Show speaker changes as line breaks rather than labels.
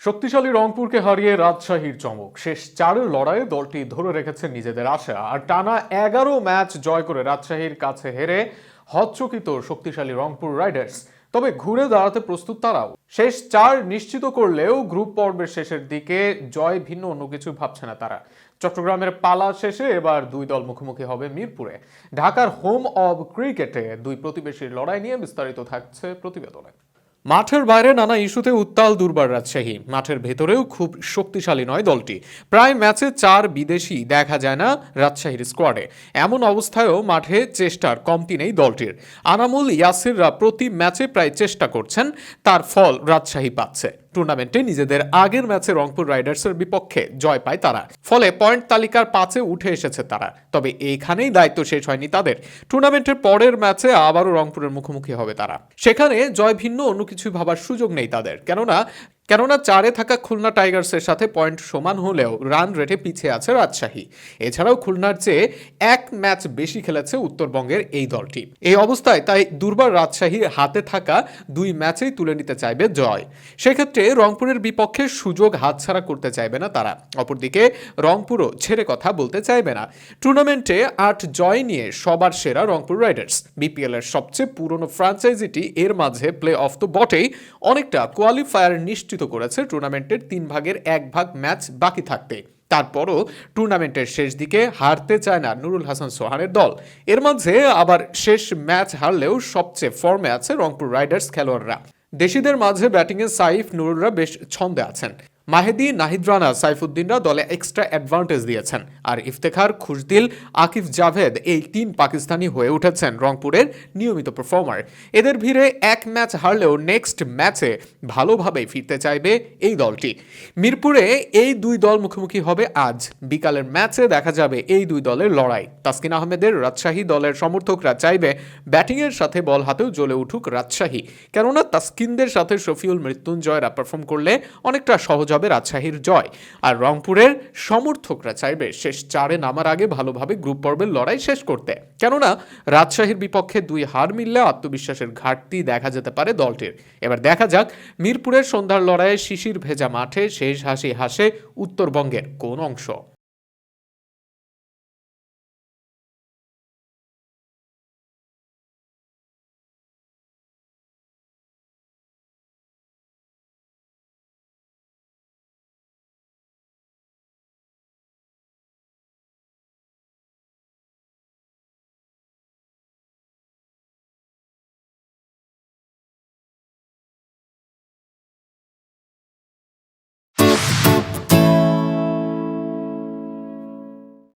শক্তিশালী রংপুরকে হারিয়ে রাজশাহীর চমক। শেষ চারের লড়াইয়ে দলটি ধরে রেখেছে নিজেদের আশা। আর টানা এগারো ম্যাচ জয় করে রাজশাহীর কাছে হেরে হচ্চকিত শক্তিশালী রংপুর রাইডার্স। তবে ঘুরে দাঁড়াতে প্রস্তুত তারাও। শেষ চার নিশ্চিত করলেও গ্রুপ পর্বের শেষের দিকে জয় ভিন্ন, অন্য কিছু ভাবছে না তারা। চট্টগ্রামের পালা শেষে এবার দুই দল মুখোমুখি হবে মিরপুরে। ঢাকার হোম অব ক্রিকেটে দুই প্রতিবেশীর লড়াই নিয়ে বিস্তারিত থাকছে প্রতিবেদনে। মাঠের বাইরে নানা ইস্যুতে উত্তাল দুর্বার রাজশাহী। মাঠের ভেতরেও খুব শক্তিশালী নয় দলটি। প্রায় ম্যাচে চার বিদেশি দেখা যায় না রাজশাহীর স্কোয়াডে এমন অবস্থায়ও মাঠে চেষ্টার কমতি নেই দলটির। আনামুল ইয়াসিররা প্রতি ম্যাচে প্রায় চেষ্টা করছেন, তার ফল রাজশাহী পাচ্ছে। টুর্নামেন্টে নিজেদের আগের ম্যাচে রংপুর রাইডার্সের বিপক্ষে জয় পায় তারা। ফলে পয়েন্ট তালিকার পাঁচে উঠে এসেছে তারা। তবে এইখানেই দায়িত্ব শেষ হয়নি তাদের। টুর্নামেন্টের পরের ম্যাচে আবারও রংপুরের মুখোমুখি হবে তারা। সেখানে জয় ভিন্ন, অন্য কিছু ভাবার সুযোগ নেই তাদের। কেননা কেননা চারে থাকা খুলনা টাইগার্সের সাথে পয়েন্ট সমান হলেও রান রেটে পিছিয়ে আছে রাজশাহী। এছাড়াও খুলনার চেয়ে এক ম্যাচ বেশি খেলেছে উত্তরবঙ্গের এই দলটি। এই অবস্থায় তাই দুর্বার রাজশাহীর হাতে থাকা দুই ম্যাচেই তুলে নিতে চাইবে জয়। সেক্ষেত্রে রংপুরের বিপক্ষে সুযোগ হাতছাড়া করতে চাইবে না তারা। অপরদিকে রংপুরও ছেড়ে কথা বলতে চাইবে না। টুর্নামেন্টে আট জয় নিয়ে সবার সেরা রংপুর রাইডার্স। বিপিএল এর সবচেয়ে পুরনো ফ্রাঞ্চাইজিটি এর মাঝে প্লে অফ তো বটেই, অনেকটা কোয়ালিফায়ার নিশ্চিত করেছে টুর্নামেন্টের তিন ভাগের এক ভাগ ম্যাচ বাকি থাকতে। তারপরও টুর্নামেন্টের শেষ দিকে হারতে চায় না নুরুল হাসান সোহানের দল। এর মাঝে আবার শেষ ম্যাচ হারলেও সবচেয়ে ফর্মে আছে রংপুর রাইডার্স খেলোয়াড়রা। দেশিদের মাঝে ব্যাটিংয়ে সাইফ নুরুলরা বেশ ছন্দে আছেন। মাহেদি, নাহিদ রানা, সাইফুদ্দিনরা দলে এক্সট্রা অ্যাডভান্টেজ দিয়েছেন। আর ইফতেখার, খুশদিল, আকিফ জাভেদ এই তিন পাকিস্তানি হয়ে উঠেছেন রংপুরের নিয়মিত পারফর্মার এদের ভিড়ে এক ম্যাচ হারলেও নেক্সট ম্যাচে ভালোভাবেই ফিরতে চাইবে এই দলটি। মিরপুরে এই দুই দল মুখোমুখি হবে আজ। বিকালের ম্যাচে দেখা যাবে এই দুই দলের লড়াই। তাসকিন আহমেদের রাজশাহী দলের সমর্থকরা চাইবে ব্যাটিংয়ের সাথে বল হাতেও জ্বলে উঠুক রাজশাহী। কেননা তাসকিনদের সাথে শফিউল মৃত্যুঞ্জয়রা পারফর্ম করলে অনেকটা সহজ হবে রাজশাহীর জয় আর রংপুরের সমর্থকরা চাইবে শেষ চারে নামার আগে ভালোভাবে গ্রুপ পর্বের লড়াই শেষ করতে। কেননা, রাজশাহীর বিপক্ষে দুই হার মিললে আত্মবিশ্বাসের ঘাটতি দেখা যেতে পারে দলটির। এবার দেখা যাক, মিরপুরের সন্ধ্যার লড়াইয়ে শিশির ভেজা মাঠে শেষ হাসি হাসে উত্তরবঙ্গের কোন অংশ।